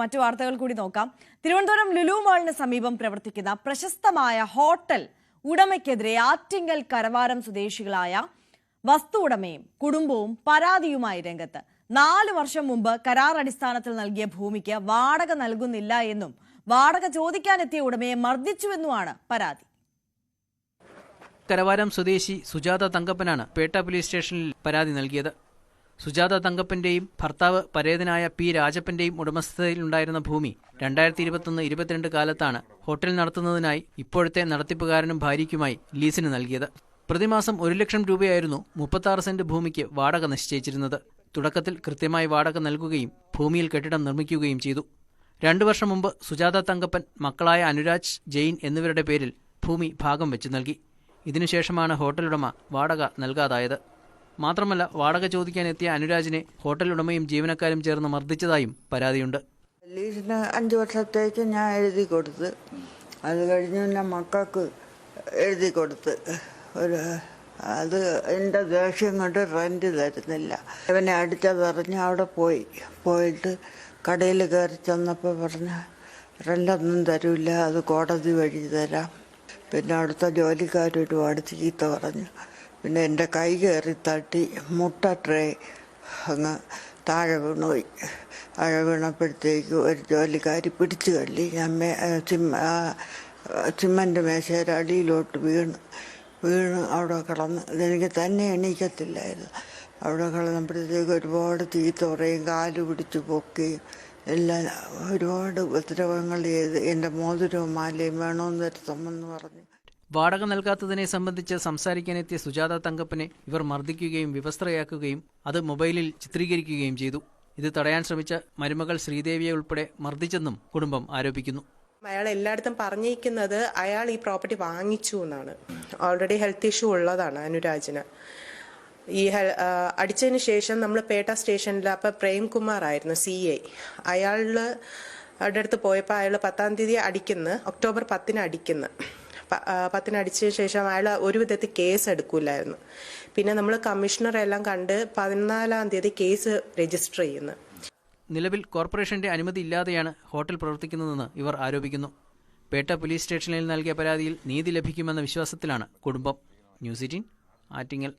മറ്റു വാർത്തകൾ കൂടി നോക്കാം. തിരുവനന്തപുരം ലുലു മാളിന് സമീപം പ്രവർത്തിക്കുന്ന പ്രശസ്തമായ ഹോട്ടൽ ഉടമയ്ക്കെതിരെ ആറ്റിങ്കൽ കരവാരം സ്വദേശികളായ വസ്തു ഉടമയും കുടുംബവും പരാതിയുമായി രംഗത്ത്. നാല് വർഷം മുമ്പ് കരാർ അടിസ്ഥാനത്തിൽ നൽകിയ ഭൂമിക്ക് വാടക നൽകുന്നില്ല എന്നും വാടക ചോദിക്കാനെത്തിയ ഉടമയെ മർദ്ദിച്ചുവെന്നുമാണ് പരാതി. കരവാരം സ്വദേശി സുജാത തങ്കപ്പനാണ് പേട്ട പോലീസ് സ്റ്റേഷനിൽ പരാതി നൽകിയത്. സുജാത തങ്കപ്പന്റെയും ഭർത്താവ് പരേതനായ പി രാജപ്പന്റെയും ഉടമസ്ഥതയിലുണ്ടായിരുന്ന ഭൂമി രണ്ടായിരത്തി ഇരുപത്തൊന്ന് ഇരുപത്തിരണ്ട് കാലത്താണ് ഹോട്ടൽ നടത്തുന്നതിനായി ഇപ്പോഴത്തെ നടത്തിപ്പുകാരനും ഭാര്യയ്ക്കുമായി ലീസിന് നൽകിയത്. പ്രതിമാസം ഒരു ലക്ഷം രൂപയായിരുന്നു മുപ്പത്താറ് സെന്റ് ഭൂമിക്ക് വാടക നിശ്ചയിച്ചിരുന്നത്. തുടക്കത്തിൽ കൃത്യമായി വാടക നൽകുകയും ഭൂമിയിൽ കെട്ടിടം നിർമ്മിക്കുകയും ചെയ്തു. രണ്ടു വർഷം മുമ്പ് സുജാത തങ്കപ്പൻ മക്കളായ അനുരാജ് ജെയിൻ എന്നിവരുടെ പേരിൽ ഭൂമി ഭാഗം വെച്ച് നൽകി. ഇതിനുശേഷമാണ് ഹോട്ടലുടമ വാടക നൽകാതായത്. മാത്രമല്ല വാടക ചോദിക്കാൻ എത്തിയ അനുരാജിനെ ഹോട്ടൽ ഉടമയും ജീവനക്കാരും ചേർന്ന് മർദ്ദിച്ചതായും പരാതിയുണ്ട്. ലീസിന് അഞ്ച് വർഷത്തേക്ക് ഞാൻ എഴുതി കൊടുത്ത് അത് കഴിഞ്ഞ് എന്റെ മക്കൾക്ക് എഴുതി കൊടുത്ത്. ഒരു അത് എന്റെ ദേഷ്യം കൊണ്ട് റെന്റ് തരുന്നില്ല. ഇവനെ അടിച്ചതറിഞ്ഞ് അവിടെ പോയി. പോയിട്ട് കടയിൽ കയറി ചെന്നപ്പോൾ പറഞ്ഞ റെന്റൊന്നും തരില്ല അത് കോടതി വഴി തരാം. പിന്നെ അടുത്ത ജോലിക്കാരോട് ഒരുപാട് ചീത്ത പറഞ്ഞു. പിന്നെ എന്റെ കൈ കയറി തട്ടി മുട്ട ട്രേ അങ്ങ് താഴെ വീണുപോയി താഴെ വീണപ്പോഴത്തേക്ക് ഒരു ജോലിക്കാരി പിടിച്ചു കള്ളി ഞാൻ മേ ചിമ്മ ചിമ്മന്റെ മേശയുടെ അടിയിലോട്ട് വീണ് വീണ് അവിടെ കിടന്ന്. ഇതെനിക്ക് തന്നെ എണീക്കത്തില്ലായിരുന്നു. അവിടെ കിടന്നപ്പോഴത്തേക്ക് ഒരുപാട് തീ പറയും കാൽ പിടിച്ച് പൊക്കുകയും എല്ലാം ഒരുപാട് ഉപദ്രവങ്ങൾ ചെയ്ത് എന്റെ മോതിരവും മാലയും വേണമെന്ന് വരുത്തമെന്ന് പറഞ്ഞു. വാടക നൽകാത്തതിനെ സംബന്ധിച്ച് സംസാരിക്കാനെത്തിയ സുജാത തങ്കപ്പനെ ഇവർ മർദ്ദിക്കുകയും വിവസ്ത്രയാക്കുകയും അത് മൊബൈലിൽ ചിത്രീകരിക്കുകയും ചെയ്തു. ഇത് തടയാൻ ശ്രമിച്ച മരുമകൾ ശ്രീദേവിയെ ഉൾപ്പെടെ മർദ്ദിച്ചെന്നും കുടുംബം ആരോപിക്കുന്നു. അയാൾ എല്ലായിടത്തും പറഞ്ഞിരിക്കുന്നത് അയാൾ ഈ പ്രോപ്പർട്ടി വാങ്ങിച്ചു എന്നാണ്. ഓൾറെഡി ഹെൽത്ത് ഇഷ്യൂ ഉള്ളതാണ് അനുരാജിന്. ഈ അടിച്ചതിന് ശേഷം നമ്മൾ പേട്ട സ്റ്റേഷനിൽ അപ്പം പ്രേംകുമാർ ആയിരുന്നു സി ഐ. അയാളുടെ അടുത്ത് പോയപ്പോൾ അയാൾ പത്താം തീയതി അടിക്കുന്നു ഒക്ടോബർ പത്തിന് അടിക്കുന്നു. പ- ആ, പത്തിന് അടിച്ചതിന് ശേഷം അയാൾ ഒരു വിധത്തിൽ കേസ് എടുക്കൂലായിരുന്നു. പിന്നെ നമ്മൾ കമ്മീഷണറെ എല്ലാം കണ്ട് പതിനാലാം തീയതി കേസ് രജിസ്റ്റർ ചെയ്യുന്നു. നിലവിൽ കോർപ്പറേഷന്റെ അനുമതി ഇല്ലാതെയാണ് ഹോട്ടൽ പ്രവർത്തിക്കുന്നതെന്ന് ഇവർ ആരോപിക്കുന്നു. പേട്ട പോലീസ് സ്റ്റേഷനിൽ നൽകിയ പരാതിയിൽ നീതി ലഭിക്കുമെന്ന വിശ്വാസത്തിലാണ് കുടുംബം. News Eighteen Attingal.